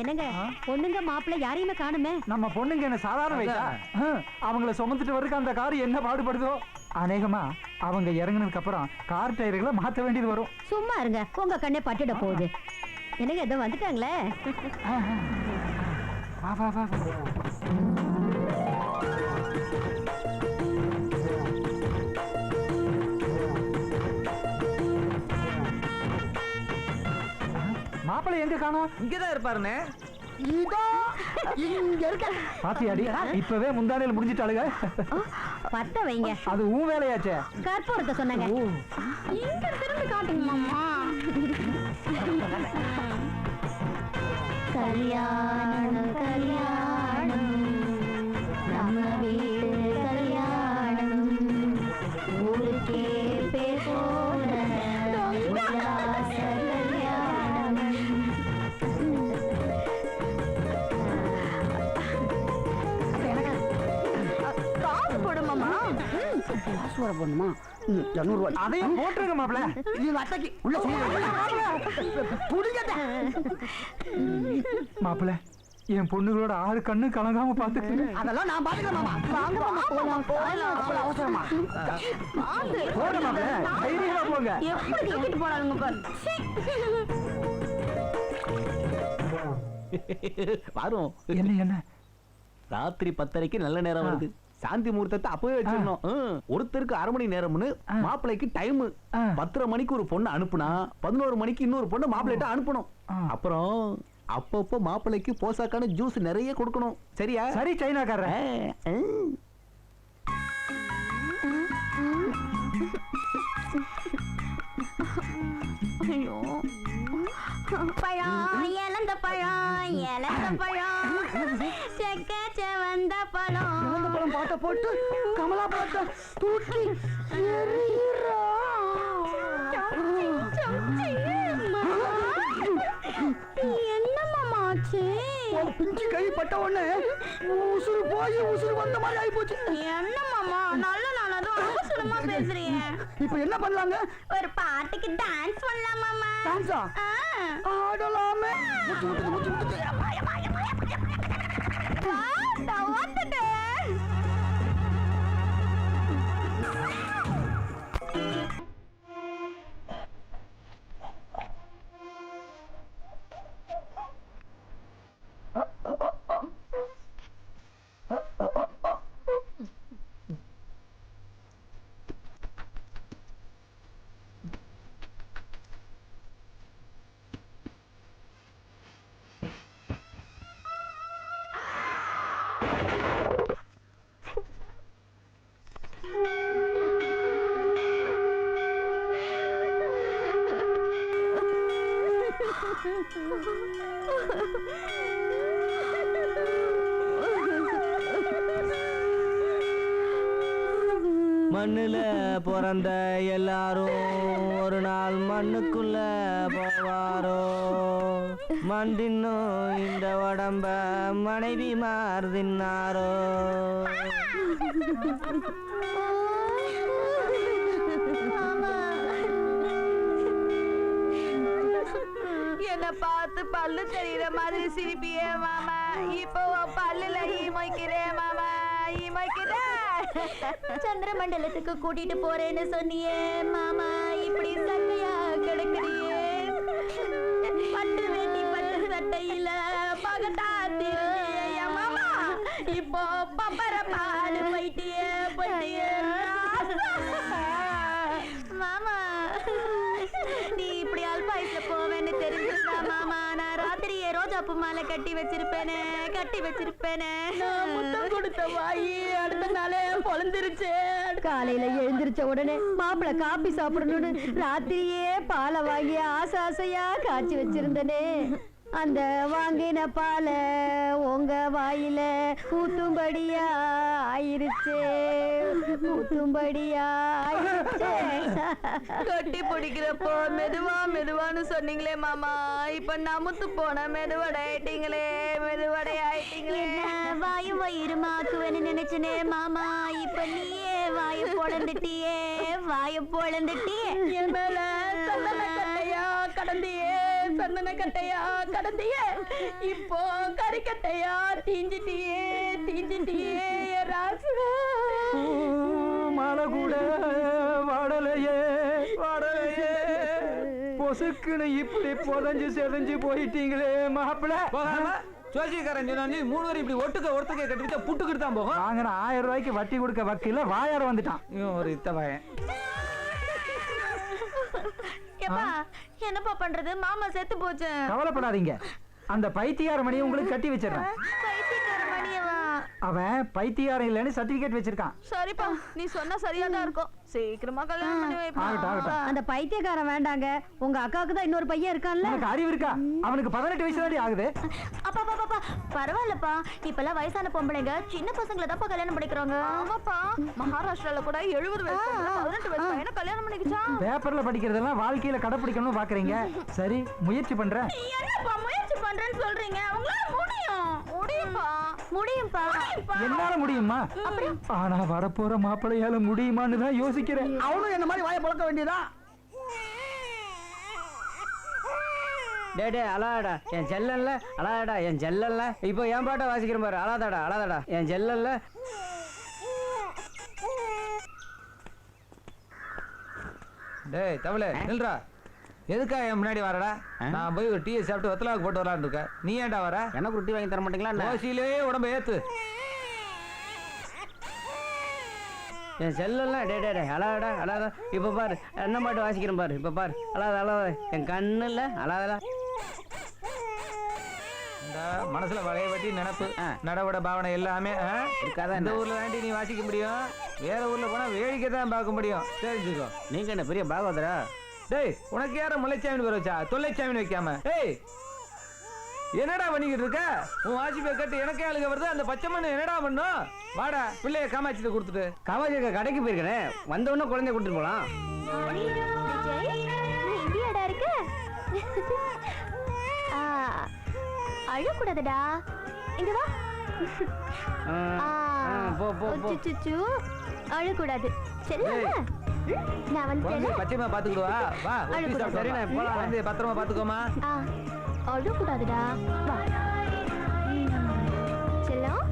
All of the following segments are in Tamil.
என்னங்க பொண்ணுங்க மாப்பிள்ளை யாரையுமே காணுமே? நம்ம பொண்ணுங்க என்ன சாதாரண வயசா அவங்கள சுமந்துட்டு வர்றதுக்கு அந்த கார் என்ன பாடுபடுதோ? அநேகமா அவங்க இறங்குனதுக்கு அப்புறம் கார் டயர்களை மாத்த வேண்டியது வரும். சும்மா இருங்க உங்க கண்ணே பட்டுட போகுது. என்னங்க ஏதோ வந்துட்டாங்களே? வா வா வா. மாப்பிள்ளை எங்க காணோம்? இங்கதான் இருப்பாருண்ணே. பாத்தியாடி இப்பவே முந்தானையில் முடிஞ்சிட்டாளுங்க பத்த வைங்க. அது உன் வேலையாச்சே. கற்பூரத்தை சொன்னாங்க. ஓ. இங்க திரும்பி காட்டுங்க மாமா. கல்யாணம் கல்யாணம் பாஸ்வேர்டு பண்ணுமா இரநூறுவா அதையும் போட்டுருங்க மாப்பிள்ள இது அட்டைக்கு உள்ள புடிங்கட்ட மாப்பிள்ள என் பொண்ணுகளோட ஆறு கண்ணு கலங்காம பாத்துக்கங்க அதெல்லாம் நான் பாத்துக்கிறேன் போங்க வரும் என்ன என்ன ராத்திரி பத்தரைக்கு நல்ல நேரம் வருது சாந்தி முகூர்த்தத்தை அப்பவே வச்சிடணும். ஒருத்தருக்கு அரை மணி நேரம்னு. மாப்பிள்ளைக்கு டைம். பத்தரை மணிக்கு ஒரு பொண்ணு அனுப்புனா பதினோரு மணிக்கு இன்னொரு பொண்ணு மாப்பிள்ளைகிட்ட அனுப்பணும். அப்புறம் அப்பப்போ மாப்பிள்ளைக்கு போசாக்கான ஜூஸ் நிறைய கொடுக்கணும். சரியா? சரி ஆ. ஐயோ. பழம் இழந்த பழம் இழந்த பழம். செக்க செவந்த பழம். பழம் பாட்ட போட்டு கமலா பாட்ட தூக்கி எறிகிறா. என்ன மாமா ஆச்சு பிஞ்சு கை பட்ட உடனே உசுறு போய் உசுறு வந்த மாதிரி ஆயி போச்சு என்ன மாமா நல்ல நாளதும் அவசரமா பேசுறீங்க. இப்ப என்ன பண்ணலாங்க? ஒரு பாட்டுக்கு டான்ஸ் பண்ணலாம் மாமா டான்ஸா. ஆடலாமே. முச்சு முச்சு வந்துட்டேன். மண்ணுல பிறந்த எல்லாரும் ஒரு நாள் மண்ணுக்குள்ள போவாரோ? மண் தின்னும் இந்த உடம்ப மனைவி மாறுதின்னாரோ என்ன பார்த்து பல்லு தெரியற மாதிரி சிரிப்பியே மாமா. இப்போ உன் பல்லுல ஈ மாமா. ஈ சந்திரமண்டலத்துக்கு கூட்டிட்டு போறேன்னு சொன்னியே மாமா. இப்படி சட்டையா கிடக்குறியே. பட்டு வேண்டி பட்டு சட்டையில பகட்டா திருந்தியே மாமா இப்போ பம்பர ரோஜாப்பூ மாலை கட்டி வச்சிருப்பேனே கட்டி வச்சிருப்பேனே. முத்தம் கொடுத்த வாயி அடுத்த நாளே பொழந்துருச்சு. காலையில எழுந்திருச்ச உடனே மாப்பிள காப்பி சாப்பிடணும்னு ராத்திரியே பாலை வாங்கி ஆசை ஆசையா காய்ச்சி வச்சிருந்தனே. அந்த வாங்கின பால உங்க வாயில ஊத்தும்படியா ஆயிருச்சே. ஊத்தும்படியா ஆயிருச்சே. கட்டி பிடிக்கிறப்போ மெதுவா மெதுவான்னு சொன்னீங்களே மாமா. இப்ப நமுத்து போன மெதுவடை ஆயிட்டீங்களே மெதுவடை ஆயிட்டீங்களே வாயும் வயிறு மாத்துவேன்னு நினைச்சனே மாமா. இப்ப நீயே வாய பொழந்துட்டியே வாய பொழந்துட்டியே. என் மேல கட்டையா கடந்தியே சந்தன கட்டையா கடந்தியே. இப்போ கறிக்கட்டையா தீஞ்சிட்டியே தீஞ்சிட்டியே. மழை கூட வாடலையே வாடலையே. பொசுக்குன்னு இப்படி புதஞ்சு செதஞ்சு போயிட்டீங்களே மாப்பிள்ள போகாம ஜோசியக்காரன் சொன்னா நீ மூணு பேரும் இப்படி ஒட்டுக்க ஒருத்தக்க கட்டி வச்சா புட்டுக்கிட்டு தான் போகும். வாங்கின ஆயிரம் ரூபாய்க்கு வட்டி கொடுக்க வக்கீல வாயாட வந்துட்டான். இவன் ஒரு இத்த எப்பா என்னப்பா பண்றது? மாமா செத்து போச்சு. கவலைப்படாதீங்க. அந்த பைத்தியார மணியை உங்களுக்கு கட்டி வச்சிடுறேன். அவன் பைத்தியாரம் இல்லைன்னு சர்டிபிகேட் வச்சிருக்கான். சரிப்பா நீ சொன்னா சரியா தான் இருக்கும். சீக்கிரமா கல்யாணம் பண்ணி வைப்பா. ஆகட்டும் ஆகட்டும். அந்த பைத்தியக்காரன் வேண்டாங்க. உங்க அக்காவுக்கு தான் இன்னொரு பையன் இருக்கான்ல. உனக்கு அறிவு இருக்கா? அவனுக்கு பதினெட்டு வயசு தாண்டி ஆகுது. அப்பா அப்பா, அப்பா பரவாயில்லப்பா. இப்பெல்லாம் வயசான பொம்பளைங்க சின்ன பசங்களை தான்ப்பா கல்யாணம் பண்ணிக்கிறாங்க. ஆமாப்பா மகாராஷ்டிரால கூட எழுபது வயசு பதினெட்டு வயசு பையனை கல்யாணம் பண்ணிக்கிச்சான் பேப்பர்ல படிக்கிறதெல்லாம் வாழ்க்கையில கடைப்பிடிக்கணும்னு பாக்குறீங்க. சரி முயற்சி பண்றேன். என்னப்பா முயற்சி பண்றேன்னு சொல்றீங்க? உங்களால முடியும்பா. முடியும்பா. என்னால முடியுமா? ஆனா வரப்போற மாப்பிள்ளையால முடியுமான்னு தான் யோசிக்கிறேன். அவனும் என்ன மாதிரி வாயை பழக்க வேண்டியதான் டே டே அழாடா என் செல்லல்ல அழாடா என் செல்லல்ல இப்போ என் பாட்டை வாசிக்கிறேன் பாரு. அழாதாடா அழாதாடா. என் செல்லல்ல டேய் தமிழே நில்றா. எதுக்கா என் முன்னாடி வரடா? நான் போய் ஒரு டீயை சாப்பிட்டு வெத்தலாவுக்கு போட்டு வரலான்னு இருக்கேன். நீ ஏன்டா வர? எனக்கு ரொட்டி வாங்கி தர மாட்டீங்களா? ஓசியிலே உடம்ப ஏத்து. என் செல்லெல்லாம் டே டே டே அழாடா அழாதா. இப்போ பாரு என்ன பாட்டு வாசிக்கிறேன் பாரு இப்போ பாரு. அழாத அழாத. என் கண்ணு இல்லை அழாதடா மனசுல வளைய பத்தி நினப்பு. நடவட பாவனை எல்லாமே? இருக்காதா இந்த? ஊர்ல தாண்டி நீ வாசிக்க முடியும். வேற ஊர்ல போனா வேடிக்கை தான் பார்க்க முடியும். தெரிஞ்சுக்கோ. நீங்க என்ன பெரிய பாகவதரா? டேய் உனக்கு யார முல்லைச்சாமின்னு பேர் வச்சா? தொல்லைச்சாமின்னு வைக்காம. டேய் என்னடா பண்ணிக்கிட்டு இருக்க? உன் வாசிப்பை கட்டு எனக்கே ஆளுங்க வருது அந்த பச்சை மண்ணு என்னடா பண்ணும்? வாடா பிள்ளைய காமாட்சிட்ட கொடுத்துட்டு. காமாட்சி கடைக்கு போயிருக்கிறேன் வந்த உடனே குழந்தைய கொடுத்துட்டு போலாம். இந்தியாடா இருக்க ஆ, அழக்கூடாதுடா இங்க வா. ஆ, ஆ, ஆ, போ போ. போ சுச்சுச்சு, அழக்கூடாது சரியா நான் வந்து பச்சைமா பாத்துக்கிடுவா வா. போலாம். பத்திரமா பாத்துக்கோமா அழக்கூடாதுடா வா. ம். செல்லம்?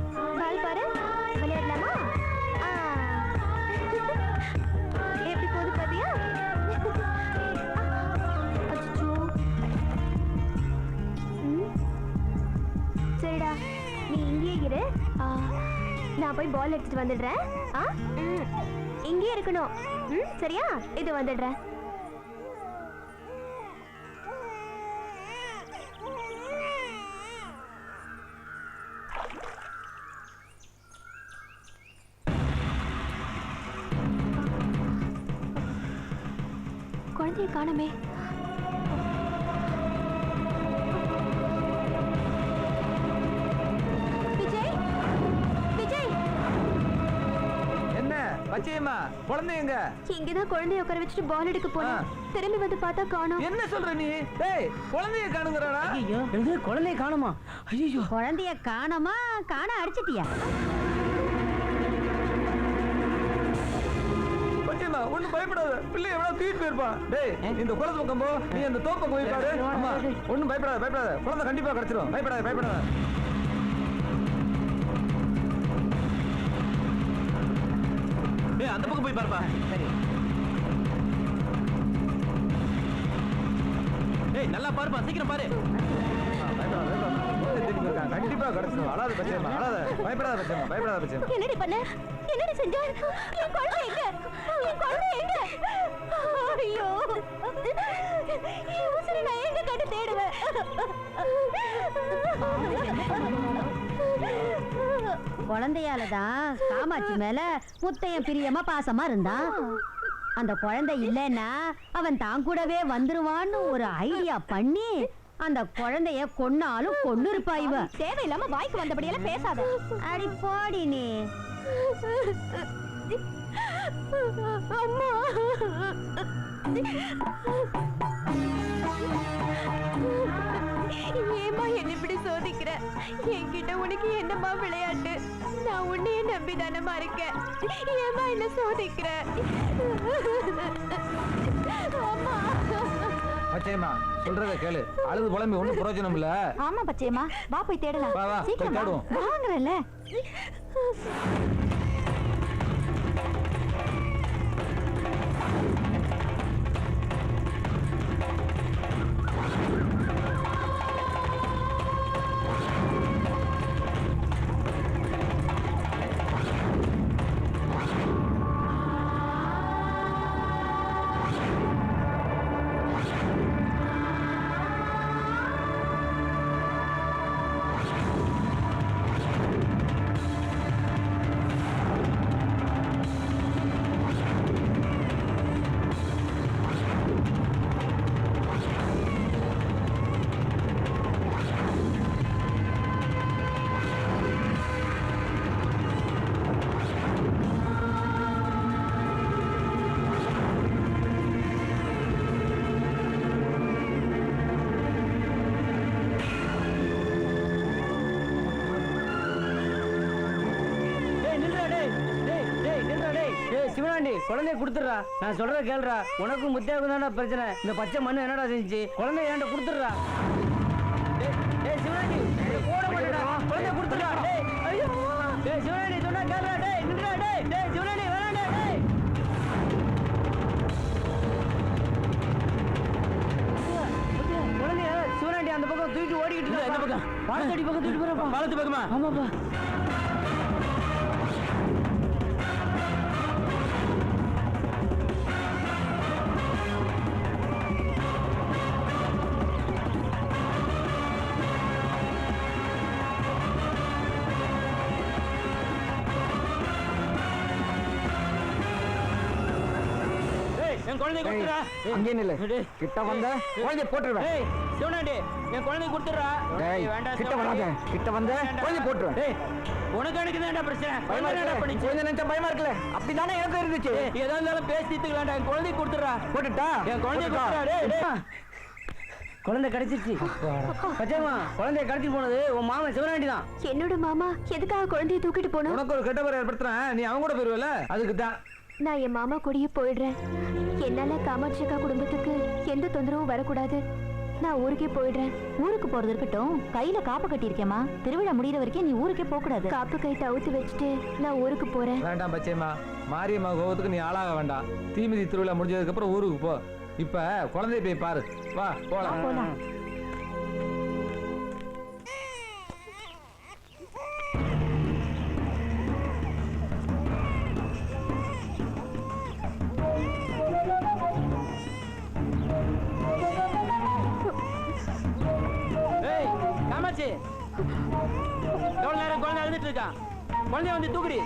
நான் போய் பால் எடுத்துட்டு வந்துடுறேன். ஆ? இங்கேயே இருக்கணும். ம் சரியா? இது வந்துடுறேன். குழந்தைய காணமே. பச்சையம்மா குழந்தை எங்க? இங்கதான் குழந்தைய உட்கார வச்சுட்டு பால் எடுக்க போனேன் திரும்பி வந்து பார்த்தா காணோம். என்ன சொல்ற நீ? டேய் குழந்தைய காணுங்கறாடா. ஐயோ எழுது குழந்தைய காணுமா? ஐயோ குழந்தைய காணோமா? காண அடிச்சிட்டியா? பச்சையம்மா ஒண்ணும் பயப்படாத. பிள்ளை எவ்வளவு தூக்கிட்டு போயிருப்பான் டேய் இந்த குளத்து பக்கம் போ. நீ அந்த தோப்ப போய் பாரு. அம்மா ஒண்ணும் பயப்படாத பயப்படாத. குழந்தை கண்டிப்பா கிடைச்சிரும். பயப்படாத பயப்படாத. அந்த பக்கம் போய் பாருப்பா. சரி. டேய் நல்லா பாருப்பா சீக்கிரம் பாரு. கண்டிப்பா கிடைச்சிரும். அழாத பச்சையம்மா அழாத. பயப்படாத பச்சையம்மா பயப்படாத பச்சையம்மா. என்னடி பண்ண? என்னடி செஞ்ச? என் குழந்தை எங்க? என் குழந்தை எங்க? ஐயோ. என் உசுரை நான் எங்க கண்டு தேடுவேன்? குழந்தையால தான் காமாட்சி மேல முத்தையன் பிரியமா பாசமா இருந்தான் அந்த குழந்தை இல்லைன்னா அவன் தான் கூடவே வந்துருவான்னு ஒரு ஐடியா பண்ணி அந்த குழந்தைய கொன்னாலும் கொன்னு இருப்பா இவ. தேவையில்லாம வாய்க்கு வந்தபடியெல்லாம் பேசாத. அடி போடி நீ. அம்மா. ஏமா என்ன இப்படி சோதிக்கிற? என்கிட்ட உனக்கு என்னம்மா விளையாட்டு? நான் உன்னையே நம்பி தானமா இருக்கேன் ஏமா என்ன சோதிக்கிற? அம்மா. பச்சையம்மா சொல்றத கேளு. அழுது புலம்பி ஒண்ணும் பிரயோஜனம் இல்ல. ஆமா பச்சையம்மா வா போய் தேடலாம். வா, வா, போய் சீக்கிரம். தேடுவோம். குழந்தைய கொடுத்துடுறா. நான் சொல்றத கேளுடா உனக்கும் முத்தியாவுக்கும் தானே பிரச்சனை. இந்த பச்சை மண்ணு என்னடா செஞ்சுச்சு குழந்தைய ஏன்டா கொடுத்துடுறா. டேய் இதை போட மாட்டேடா குழந்தைய கொடுத்துடுறா. டேய் ஐயோ. டேய் சிவனாண்டி சொன்னா கேளுடா டேய் நில்றா டேய் டேய் சிவனாண்டி வேணாண்டா டேய். குழந்தைய சிவனாண்டி அந்த பக்கம் தூக்கிட்டு ஓடிக்கிட்டு இந்த பக்கம். பாலத்தடி பக்கம் தூக்கிட்டு போறப்பா. பாலத்து பக்கமா? ஆமாப்பா. அங்கே நில்லு. டேய். கிட்ட வந்த குழந்தைய போட்டுருவேன். சிவனாண்டி என் குழந்தைய கொடுத்துறா டேய் வேண்டாம் கிட்ட வராத. கிட்ட வந்த குழந்தைய போட்டுருவேன். டேய் உனக்கு எனக்கு தான் பிரச்சனை? குழந்தை குழந்தை நினைச்சா பயமா அப்படிதானே எனக்கு இருந்துச்சு. ஏய், எதா இருந்தாலும் பேசி தீர்த்துக்கலாம்டா என் குழந்தைய கொடுத்துறா போட்டுட்டா? என் டேய் டேய். குழந்தை கிடைச்சிருச்சு. பச்சைமா குழந்தைய கடத்திட்டு போனது உன் மாமன் சிவனாண்டி தான். என்னோட மாமா எதுக்காக குழந்தைய தூக்கிட்டு போனோம்? உனக்கு ஒரு கெட்ட பேர் ஏற்படுத்துறேன். நீ அவங்க கூட போயிருவல அதுக்கு தான் நான் என் மாமா கூடயே போயிடுறேன். என்னால காமாட்சி அக்கா குடும்பத்துக்கு எந்த தொந்தரவும் வரக்கூடாது. நான் ஊருக்கே போயிடுறேன். ஊருக்கு போறது இருக்கட்டும். கையில காப்பு கட்டியிருக்கேம்மா. திருவிழா முடியிற வரைக்கும் நீ ஊருக்கே போக கூடாது காப்பு கை தவுத்து வச்சுட்டு நான் ஊருக்கு போறேன். வேண்டாம் பச்சையம்மா. மாரியம்மா கோபத்துக்கு நீ ஆளாக வேண்டாம். தீமிதி திருவிழா முடிஞ்சதுக்கு அப்புறம் ஊருக்கு போ. இப்ப குழந்தைய போய் பாரு. வா போலாம். போலாம். தூக்குடி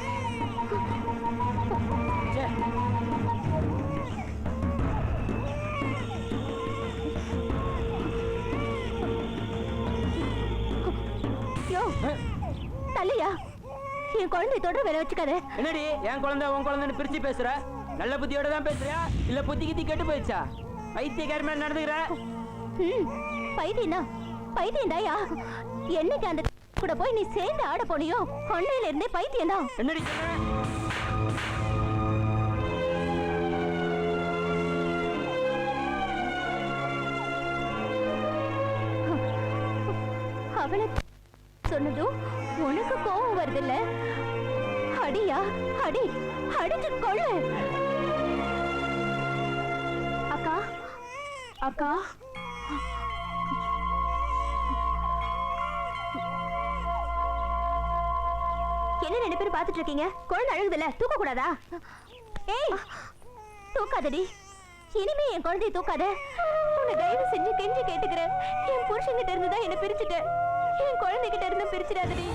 தள்ளியா? என் குழந்தை தொடர வேலை வச்சுக்காத. என்னடி என் குழந்தை உன் குழந்தைன்னு பிரிச்சு பேசுற? நல்ல புத்தியோட தான் பேசுறியா? இல்ல புத்தி கித்தி கெட்டு போயிடுச்சா? பைத்தியக்கார மாதிரி நடந்துக்கிற? பைத்தியம் தான் பைத்தியம் தாயா என்னைக்கு அந்த கூட போய் நீ சேர்ந்து ஆட போனியோ? அன்னையில இருந்தே பைத்தியம் தான். என்னடி அவளை சொன்னதும் உனக்கு கோவம் வருதுல்ல? அடியா அடி அடிச்சு கொள்ளு அக்கா அக்கா. ரெண்டு பேரும் பார்த்துட்டு இருக்கீங்க? குழந்தை அழுகுதுல தூக்க கூடாதா? ஏய் தூக்காதடி. இனிமே என் குழந்தைய தூக்காத. உன்னை தயவு செஞ்சு கெஞ்சி கேட்டுக்கிறேன். என் புருஷன்கிட்ட இருந்து தான் என்ன பிரிச்சுட்டேன். என் குழந்தைகிட்ட இருந்து பிரிச்சிடாதடி.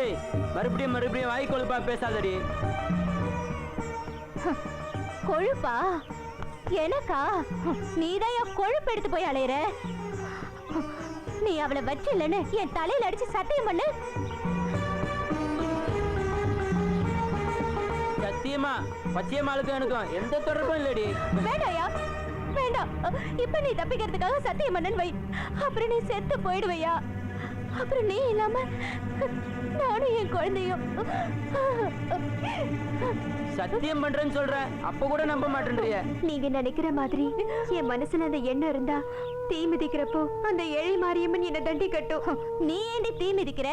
ஏய் மறுபடியும் மறுபடியும் வாய் கொழுப்பா பேசாதடி. கொழுப்பா? எனக்கா? நீதான் என் கொழுப்பு எடுத்து போய் அலையிற? நீ அவளை வச்சில்லன்னு என் தலையில அடிச்சு சத்தியம் பண்ணு. சத்தியமா? பச்சையம்மாளுக்கும் எனக்கும். எந்த தொடர்பும் இல்லடி. வேண்டாயா? வேண்டாம். இப்ப நீ தப்பிக்கிறதுக்காக சத்தியம் பண்ணன்னு வை. அப்புறம் நீ செத்து போயிடுவையா? அப்புறம் நீ இல்லாம நானும் என் குழந்தையும். சத்தியம் பண்றேன்னு சொல்ற. அப்ப கூட நம்ப மாட்டேன்றிய. நீங்க நினைக்கிற மாதிரி என் மனசுல அந்த எண்ணம் இருந்தா தீ மிதிக்கிறப்போ அந்த ஏழை மாரியம்மன் என்ன தண்டி கட்டும் நீ ஏண்டி தீ மிதிக்கிற?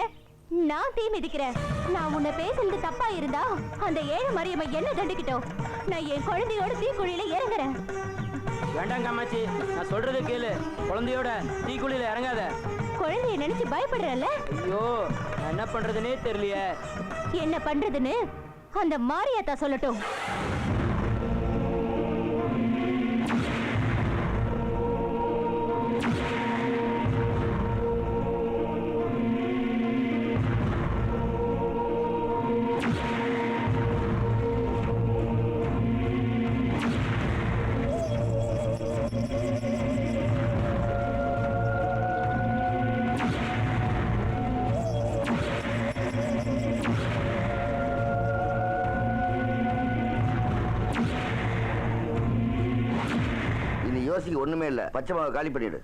நான் தீ மிதிக்கிறேன். நான் உன்னை பேசுறது தப்பா இருந்தா அந்த ஏழை மாரியம்மன் என்ன தண்டிக்கிட்டோம். நான் என் குழந்தையோட தீக்குழியில இறங்குறேன். வேண்டாம் காமாச்சி நான் சொல்றதை கேளு. குழந்தையோட தீக்குழியில இறங்காத. குழந்தைய நினைச்சு பயப்படுறல்ல? ஐயோ என்ன பண்றதுனே தெரியலையே. என்ன பண்றதுன்னு அந்த மாரியாத்தா சொல்லட்டும். யோசிக்க ஒண்ணுமே இல்ல. பச்சை மாவை காலி பண்ணிடு.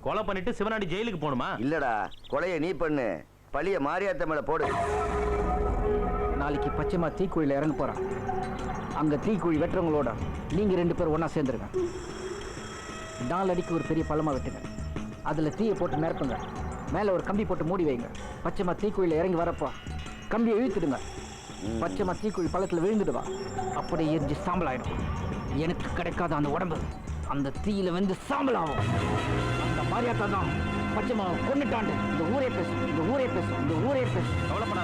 கொலை பண்ணிட்டு சிவனாடி ஜெயிலுக்கு போகணுமா? இல்லடா கொலைய நீ பண்ணு. பழிய மாரியாத்த மேல போடு. நாளைக்கு பச்சைமா தீக்குழியில் இறங்க போறான் அங்க தீக்குழி வெட்டுறவங்களோட நீங்க ரெண்டு பேரும் ஒண்ணா சேர்ந்துருங்க. நாலு அடிக்கு ஒரு பெரிய பள்ளமா வெட்டுங்க. அதுல தீயை போட்டு நிரப்புங்க. மேல ஒரு கம்பி போட்டு மூடி வைங்க. பச்சைமா தீக்குழியில் இறங்கி வரப்போ கம்பியை இழுத்துடுங்க. பச்சைமா தீக்குழி பள்ளத்துல விழுந்துடுவா. அப்படியே எரிஞ்சு சாம்பல் ஆயிடும் எனக்கு கிடைக்காத அந்த உடம்பு. அந்த தீயில வந்து சாம்பல் ஆகும் அந்த மாதிரியா தான் பச்சைமா கொண்டுட்டாண்டு இந்த ஊரே பேசும் இந்த ஊரே பேசும் இந்த ஊரே பேசும். கவலைப்படாத.